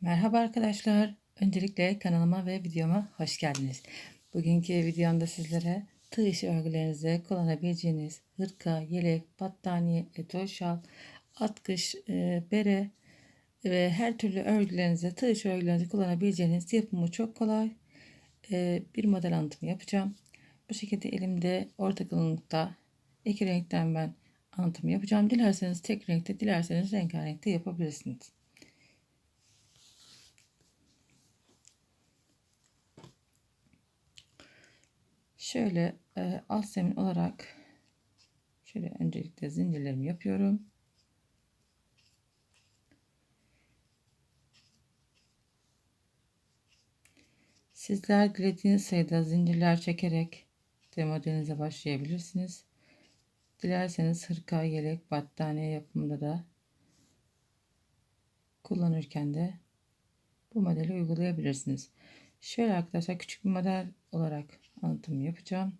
Merhaba arkadaşlar. Öncelikle kanalıma ve videoma hoş geldiniz. Bugünkü videomda sizlere tığ işi örgülerinizde kullanabileceğiniz hırka, yelek, battaniye, etol şal, atkış, e, bere ve her türlü örgülerinizde tığ işi örgülerinizde kullanabileceğiniz yapımı çok kolay e, bir model anlatımı yapacağım. Bu şekilde elimde orta kalınlıkta iki renkten ben anlatımı yapacağım. Dilerseniz tek renkte, dilerseniz rengarenkte yapabilirsiniz. Şöyle e, alt zemin olarak şöyle öncelikle zincirlerimi yapıyorum. Sizler dilediğiniz sayıda zincirler çekerek de modelinize başlayabilirsiniz. Dilerseniz hırka, yelek, battaniye yapımında da kullanırken de bu modeli uygulayabilirsiniz. Şöyle arkadaşlar küçük bir model olarak anlatımı yapacağım.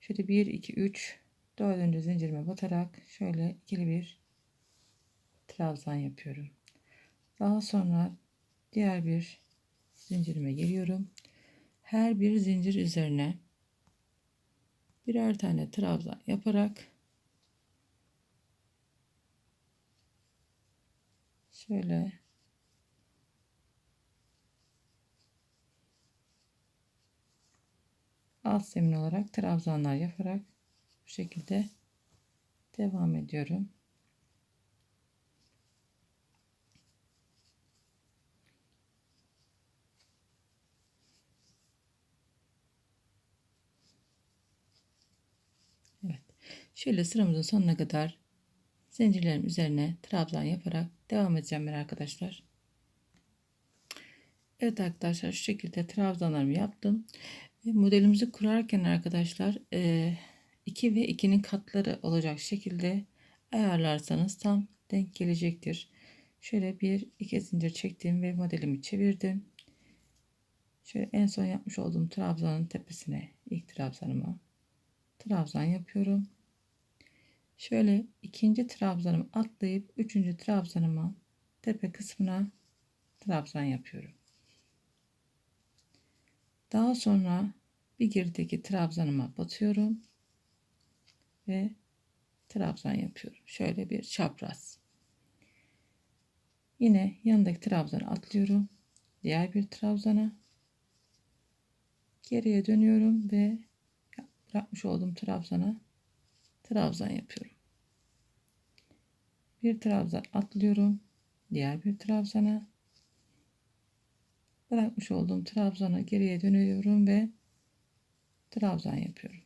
Şöyle 1, 2, 3, 4. zincirime batarak şöyle ikili bir trabzan yapıyorum. Daha sonra diğer bir zincirime geliyorum. Her bir zincir üzerine birer tane trabzan yaparak şöyle alt zemin olarak trabzanlar yaparak bu şekilde devam ediyorum. Evet. Şöyle sıramızın sonuna kadar zincirlerim üzerine trabzan yaparak devam edeceğim ben arkadaşlar. Evet arkadaşlar şu şekilde trabzanlarımı yaptım. Modelimizi kurarken arkadaşlar 2 ve 2'nin katları olacak şekilde ayarlarsanız tam denk gelecektir. Şöyle bir iki zincir çektim ve modelimi çevirdim. Şöyle en son yapmış olduğum trabzanın tepesine ilk trabzanıma trabzan yapıyorum. Şöyle ikinci trabzanımı atlayıp üçüncü trabzanıma tepe kısmına trabzan yapıyorum. Daha sonra bir gerideki trabzanıma batıyorum ve trabzan yapıyorum. Şöyle bir çapraz. Yine yanındaki trabzanı atlıyorum. Diğer bir trabzana geriye dönüyorum ve bırakmış olduğum trabzana trabzan yapıyorum. Bir trabzan atlıyorum. Diğer bir trabzana bırakmış olduğum trabzana geriye dönüyorum ve trabzan yapıyorum.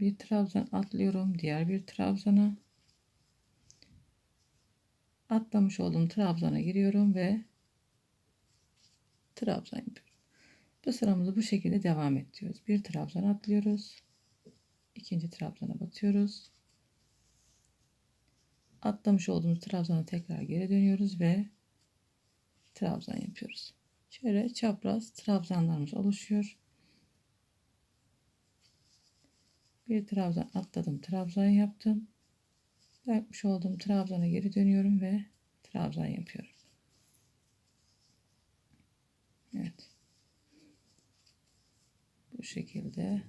Bir trabzan atlıyorum diğer bir trabzana atlamış olduğum trabzana giriyorum ve trabzan yapıyorum. Bu sıramızı bu şekilde devam ediyoruz. Bir trabzan atlıyoruz. ikinci trabzana batıyoruz atlamış olduğumuz trabzana tekrar geri dönüyoruz ve trabzan yapıyoruz. Şöyle çapraz trabzanlarımız oluşuyor. Bir trabzan atladım, trabzan yaptım. Yapmış olduğum trabzana geri dönüyorum ve trabzan yapıyorum. Evet. Bu şekilde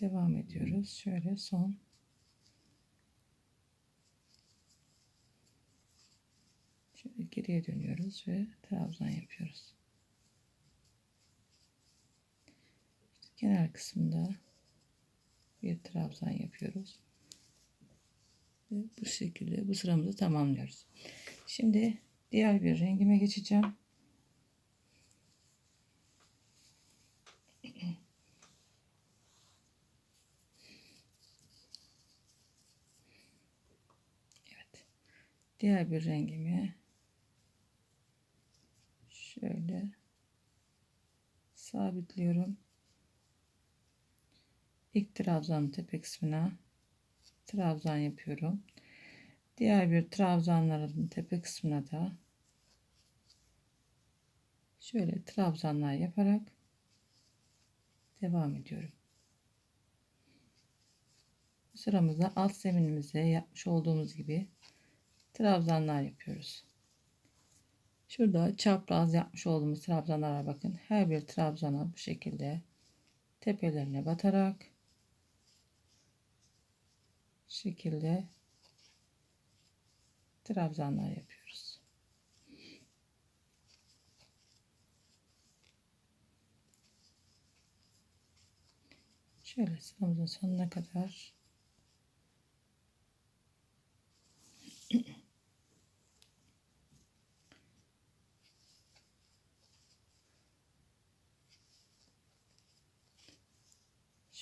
devam ediyoruz. Şöyle son Şöyle geriye dönüyoruz ve trabzan yapıyoruz. İşte kenar kısmında bir trabzan yapıyoruz. Ve bu şekilde bu sıramızı tamamlıyoruz. Şimdi diğer bir rengime geçeceğim. Diğer bir rengimi şöyle sabitliyorum. İlk trabzanın tepe kısmına trabzan yapıyorum. Diğer bir trabzanların tepe kısmına da şöyle trabzanlar yaparak devam ediyorum. Bu sıramızda alt zeminimize yapmış olduğumuz gibi trabzanlar yapıyoruz. Şurada çapraz yapmış olduğumuz trabzanlara bakın. Her bir trabzana bu şekilde tepelerine batarak şekilde trabzanlar yapıyoruz. Şöyle sıramızın sonuna kadar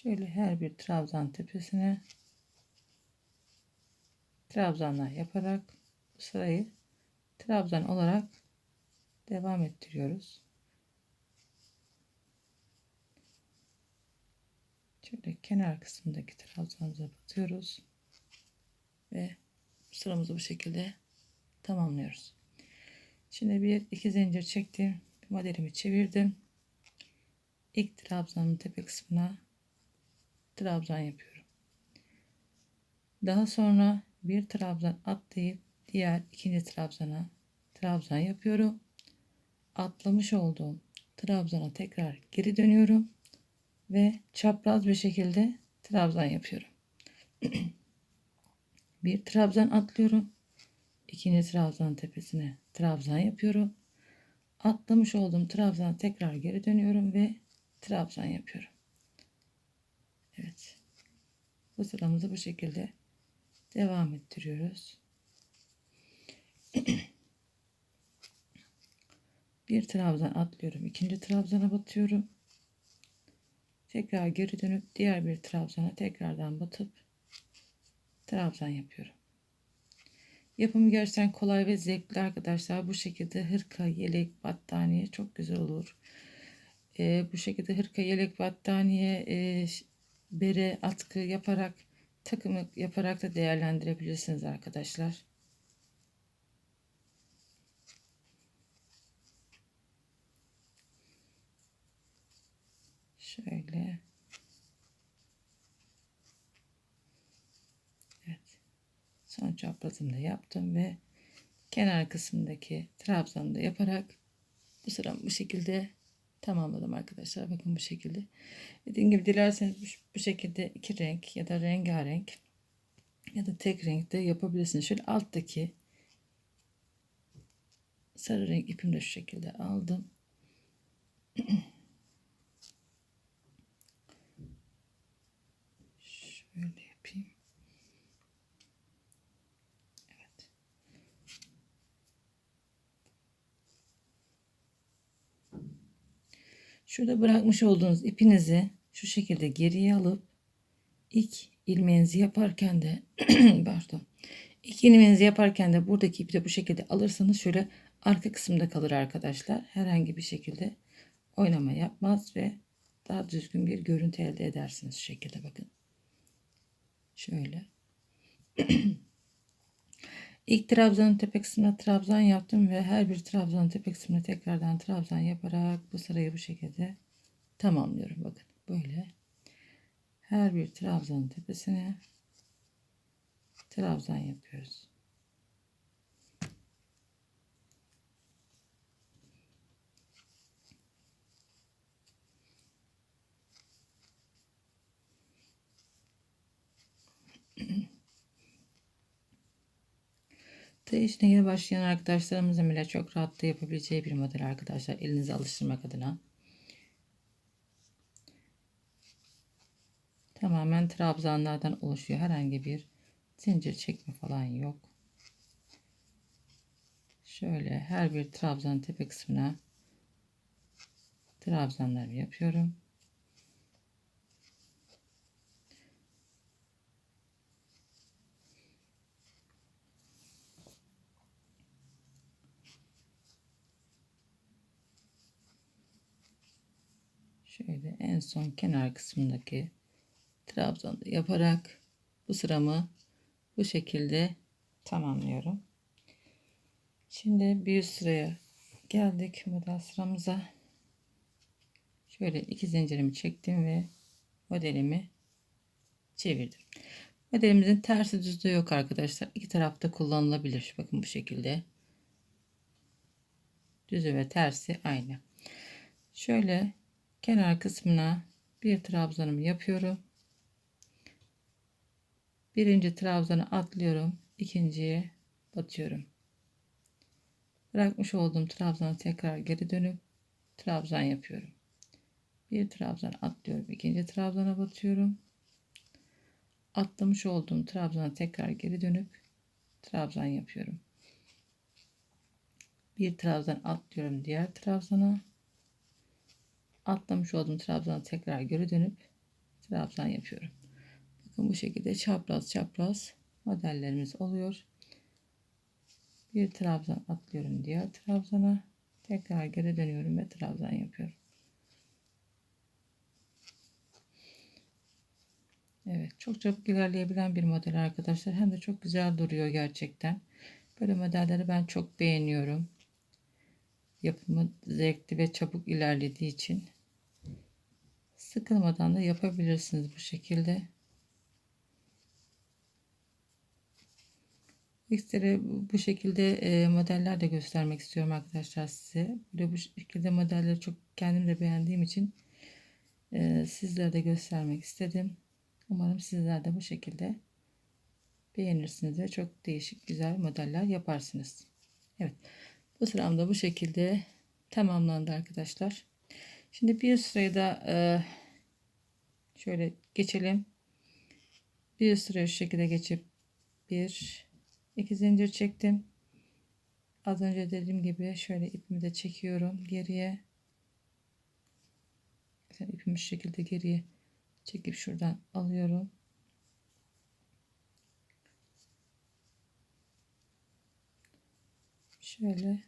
Şöyle her bir trabzan tepesine trabzanlar yaparak bu sırayı trabzan olarak devam ettiriyoruz. Şöyle kenar kısmındaki trabzanımıza batıyoruz ve sıramızı bu şekilde tamamlıyoruz. Şimdi bir iki zincir çektim. Modelimi çevirdim. İlk trabzanın tepe kısmına trabzan yapıyorum. Daha sonra bir trabzan atlayıp diğer ikinci trabzana trabzan yapıyorum. Atlamış olduğum trabzana tekrar geri dönüyorum ve çapraz bir şekilde trabzan yapıyorum. bir trabzan atlıyorum. İkinci trabzan tepesine trabzan yapıyorum. Atlamış olduğum trabzana tekrar geri dönüyorum ve trabzan yapıyorum. Evet. Bu sıramızı bu şekilde devam ettiriyoruz. bir trabzan atlıyorum. ikinci trabzana batıyorum. Tekrar geri dönüp diğer bir trabzana tekrardan batıp trabzan yapıyorum. Yapımı gerçekten kolay ve zevkli arkadaşlar. Bu şekilde hırka, yelek, battaniye çok güzel olur. Ee, bu şekilde hırka, yelek, battaniye, e, bere, atkı yaparak takımı yaparak da değerlendirebilirsiniz arkadaşlar. Şöyle. Evet. Son çaprazımı da yaptım ve kenar kısmındaki trabzanı da yaparak bu sıramı bu şekilde tamamladım arkadaşlar. Bakın bu şekilde. Dediğim gibi dilerseniz bu, şekilde iki renk ya da rengarenk ya da tek renkte yapabilirsiniz. Şöyle alttaki sarı renk ipimi de şu şekilde aldım. Şöyle yapayım. Evet. Şurada bırakmış olduğunuz ipinizi şu şekilde geriye alıp ilk ilmeğinizi yaparken de pardon ilk ilmeğinizi yaparken de buradaki ipi de bu şekilde alırsanız şöyle arka kısımda kalır arkadaşlar. Herhangi bir şekilde oynama yapmaz ve daha düzgün bir görüntü elde edersiniz şu şekilde bakın. Şöyle. İlk trabzanın tepe kısmına trabzan yaptım ve her bir trabzanın tepe kısmına tekrardan trabzan yaparak bu sırayı bu şekilde tamamlıyorum. Bakın böyle. Her bir trabzanın tepesine trabzan yapıyoruz. Tığ işine yeni başlayan arkadaşlarımızın bile çok rahatlıkla yapabileceği bir model arkadaşlar. Elinize alıştırmak adına. Tamamen trabzanlardan oluşuyor. Herhangi bir zincir çekme falan yok. Şöyle her bir trabzan tepe kısmına trabzanlarımı yapıyorum. Şöyle en son kenar kısmındaki trabzanı yaparak bu sıramı bu şekilde tamamlıyorum. Şimdi bir sıraya geldik model sıramıza. Şöyle iki zincirimi çektim ve modelimi çevirdim. Modelimizin tersi düzlüğü yok arkadaşlar. İki tarafta kullanılabilir. Bakın bu şekilde. Düzü ve tersi aynı. Şöyle kenar kısmına bir trabzanımı yapıyorum. Birinci trabzanı atlıyorum. ikinciye batıyorum. Bırakmış olduğum trabzana tekrar geri dönüp trabzan yapıyorum. Bir trabzan atlıyorum. ikinci trabzana batıyorum. Atlamış olduğum trabzana tekrar geri dönüp trabzan yapıyorum. Bir trabzan atlıyorum diğer trabzana. Atlamış olduğum trabzana tekrar geri dönüp trabzan yapıyorum. Bakın bu şekilde çapraz çapraz modellerimiz oluyor. Bir trabzan atlıyorum diğer trabzana. Tekrar geri dönüyorum ve trabzan yapıyorum. Evet çok çabuk ilerleyebilen bir model arkadaşlar. Hem de çok güzel duruyor gerçekten. Böyle modelleri ben çok beğeniyorum. Yapımı zevkli ve çabuk ilerlediği için. Sıkılmadan da yapabilirsiniz bu şekilde. Ekstra bu şekilde e, modeller de göstermek istiyorum arkadaşlar size. Böyle bu şekilde modelleri çok kendim de beğendiğim için e, sizlere de göstermek istedim. Umarım sizler de bu şekilde beğenirsiniz ve çok değişik güzel modeller yaparsınız. Evet. Bu sıram da bu şekilde tamamlandı arkadaşlar. Şimdi bir sırayı da e, şöyle geçelim. Bir sırayı şu şekilde geçip bir iki zincir çektim. Az önce dediğim gibi şöyle ipimi de çekiyorum geriye. İpimi şu şekilde geriye çekip şuradan alıyorum. Şöyle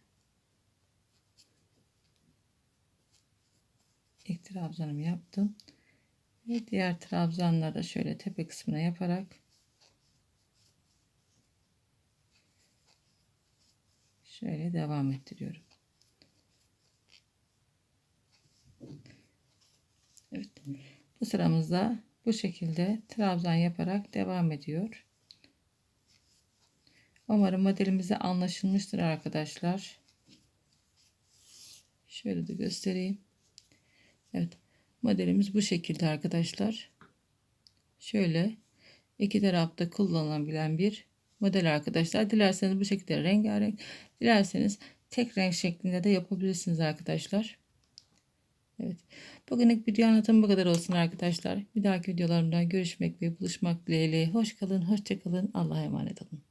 ilk trabzanımı yaptım. Ve diğer trabzanları da şöyle tepe kısmına yaparak şöyle devam ettiriyorum. Evet. Bu sıramızda bu şekilde trabzan yaparak devam ediyor. Umarım modelimize anlaşılmıştır arkadaşlar. Şöyle de göstereyim. Evet. Modelimiz bu şekilde arkadaşlar. Şöyle iki tarafta kullanılabilen bir model arkadaşlar. Dilerseniz bu şekilde rengarenk, dilerseniz tek renk şeklinde de yapabilirsiniz arkadaşlar. Evet. Bugünlük video anlatım bu kadar olsun arkadaşlar. Bir dahaki videolarımda görüşmek ve buluşmak dileğiyle. Hoş kalın, hoşça kalın. Allah'a emanet olun.